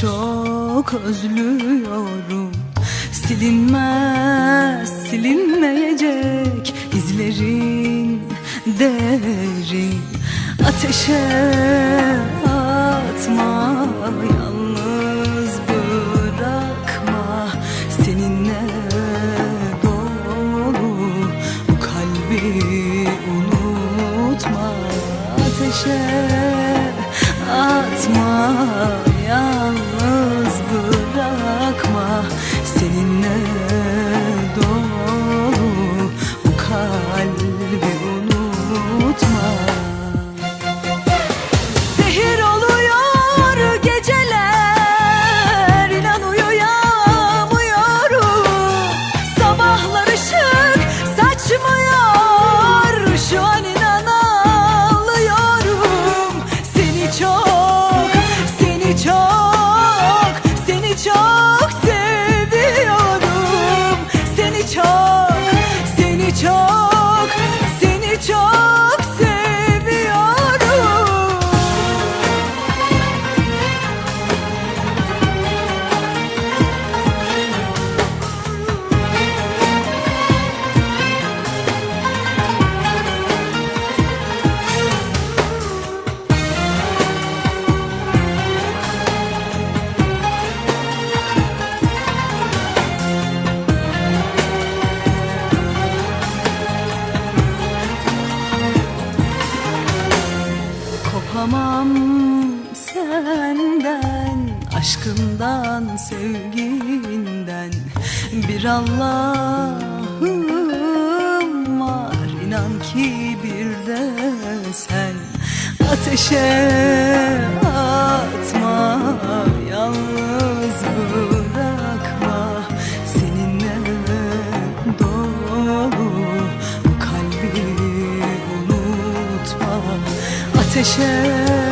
çok özlüyorum. Silinmez, silinmeyecek izlerin derin Ateşe atma, yalnız bırakma. Seninle dolu bu kalbi unutma. Ateşe atma, Seninle 求 Kopamam senden Aşkından, sevginden. Bir Allah'ım var inan ki bir de sen. Ateşe atma Yalnız bu kalbi unutma Ateşe